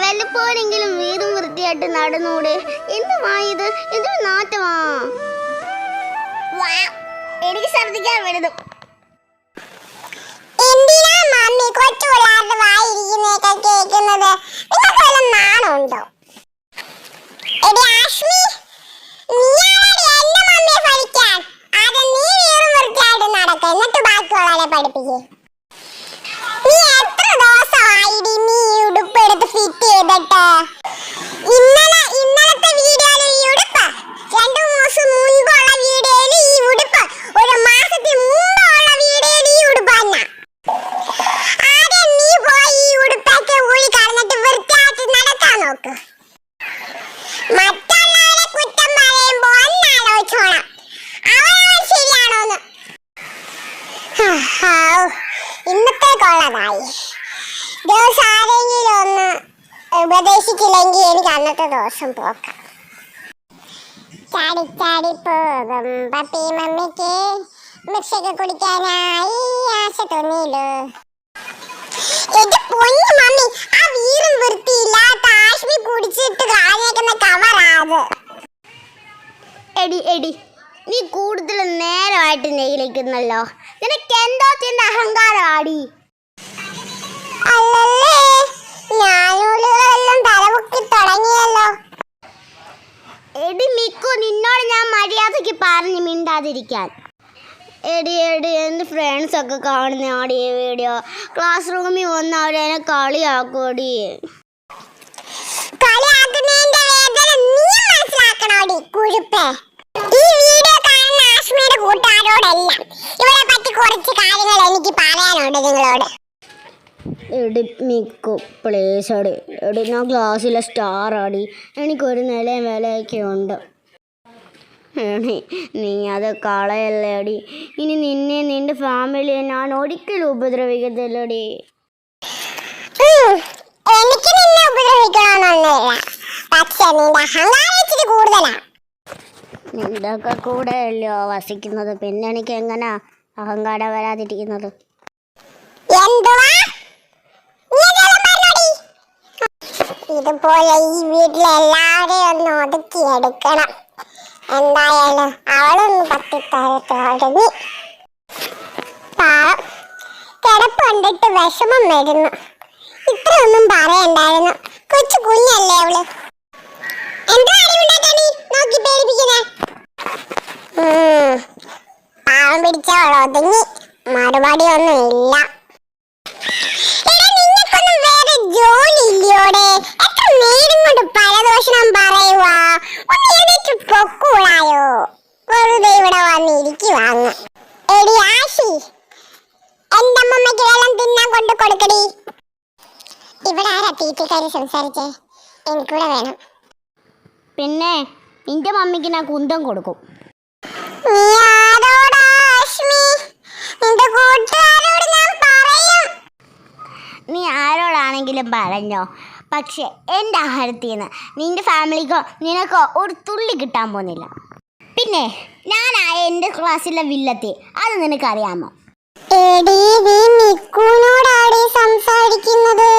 വല്ലപ്പോഴെങ്കിലും വീടും വൃത്തിയായിട്ട് നടന്നൂടെ? എന്തുമായത് എന്തൊരു നാറ്റമാ? എനിക്ക് ശ്രദ്ധിക്കാൻ വരുന്നു. എന്തിനാ ഫിറ്റ് ചെയ്തിട്ട് ഇന്നലെ മാസം ഒരു നീ ഈ കളഞ്ഞിട്ട് നോക്ക്. കുറ്റം ശരിയാണോന്ന്. ദിവസം ഉപദേശിച്ചില്ലെങ്കിൽ എനിക്ക് അന്നത്തെ ദിവസം പോക്കാം. ചാടി ചാടി പോകും. പപ്പി മമ്മിക്ക് മിക്സൊക്കെ കുടിക്കാനായി ആശ തോന്നിയില്ലോ? നീ കൂടുതൽ നേരമായിട്ട് നെയ്യിലേക്കുന്നല്ലോ നിനക്ക് എന്തോ തിന്റെ അഹങ്കാരമാടി. അല്ലല്ലേ എടി മിക്കു നിന്നോട് ഞാൻ മര്യാദയ്ക്ക് പറഞ്ഞു മിണ്ടാതിരിക്കാൻ. എടി എടി എന്റെ ഫ്രണ്ട്സ് ഒക്കെ കാണുന്ന ആടി വീഡിയോ ക്ലാസ് റൂമിൽ വന്ന് അവരെന്നെ കളിയാക്കൂടി കൂട്ടുകാരോടെല്ലാം. ഇവരെ പറ്റി കുറച്ച് കാര്യങ്ങൾ എനിക്ക് പറയാനുണ്ട് നിങ്ങളോട്. എടി മിക്കു പ്ലേസ് അടി എടി ഞാൻ ക്ലാസ്സിലെ സ്റ്റാർ ആടി. എനിക്കൊരു നിലയും വിലയൊക്കെ ഉണ്ട്. എടി നീ അത് കളയല്ലേ അടി ഇനി നിന്നെ നിന്റെ ഫാമിലിയെ ഞാൻ ഒരിക്കലും ഉപദ്രവിക്കത്തില്ലടി. എനിക്ക് നിന്നെ ഉപദ്രവിക്കണമെന്നൊന്നുമില്ല. പക്ഷെ നിന്റെ അഹങ്കാരം ഇച്ചിരി കൂടുതലാ. നിന്റെ ഒക്കെ കൂടെ അല്ലയോ വസിക്കുന്നത്. പിന്നെ എനിക്ക് എങ്ങനെ അഹങ്കാരം വരാതിരിക്കുന്നത്? ഇതുപോലെ ഈ വീട്ടിലെ എല്ലാവരെയും ഒന്ന് ഒതുക്കി എടുക്കണം. എന്തായാലും അവളൊന്ന് പത്തിത്തരത്തോടങ്ങി പാവം. കിടപ്പ് കണ്ടിട്ട് വിഷമം വരുന്നു. ഇത്രയൊന്നും പറയണ്ടായിരുന്നു. കൊച്ചു കുഞ്ഞല്ലേ അവൾ? പാവം പിടിച്ചവൾ ഒതുങ്ങി. മറുപടി ഒന്നും ഇല്ല ഇല്ലയോടെ എത്ര നേരം കൊണ്ട് പരദോഷണം പറയുവാ? ഒന്ന് എഴുന്നേറ്റ് പൊക്കൂടായോ? വെറുതെ ഇവിടെ വന്നിരിക്കുവാന്ന്. എടി ആശി എന്റെ അമ്മമ്മയ്ക്ക് വെള്ളം തിന്നാൻ കൊണ്ട് കൊടുക്കടി. ഇവിടെ ആരാ തീറ്റിക്കാരി സംസാരിച്ചേ? എനിക്കൂടെ വേണം. പിന്നെ നിന്റെ മമ്മിക്ക് ഞാൻ കുന്തം കൊടുക്കും. നീ ആരോടാ ആശ്മി? നിന്റെ കൂട്ടുകാരോട് ഞാൻ പറയും നീ ആരോടാണെങ്കിലും പറഞ്ഞോ. പക്ഷേ എന്റെ ആഹാരത്തിൽ നിന്ന് നിന്റെ ഫാമിലിക്കോ നിനക്കോ ഒരു തുള്ളി കിട്ടാൻ പോകുന്നില്ല. പിന്നെ ഞാനായ എന്റെ ക്ലാസ്സിലെ വില്ലത്തി അത് നിനക്കറിയാമോ? സംസാരിക്കുന്നത്?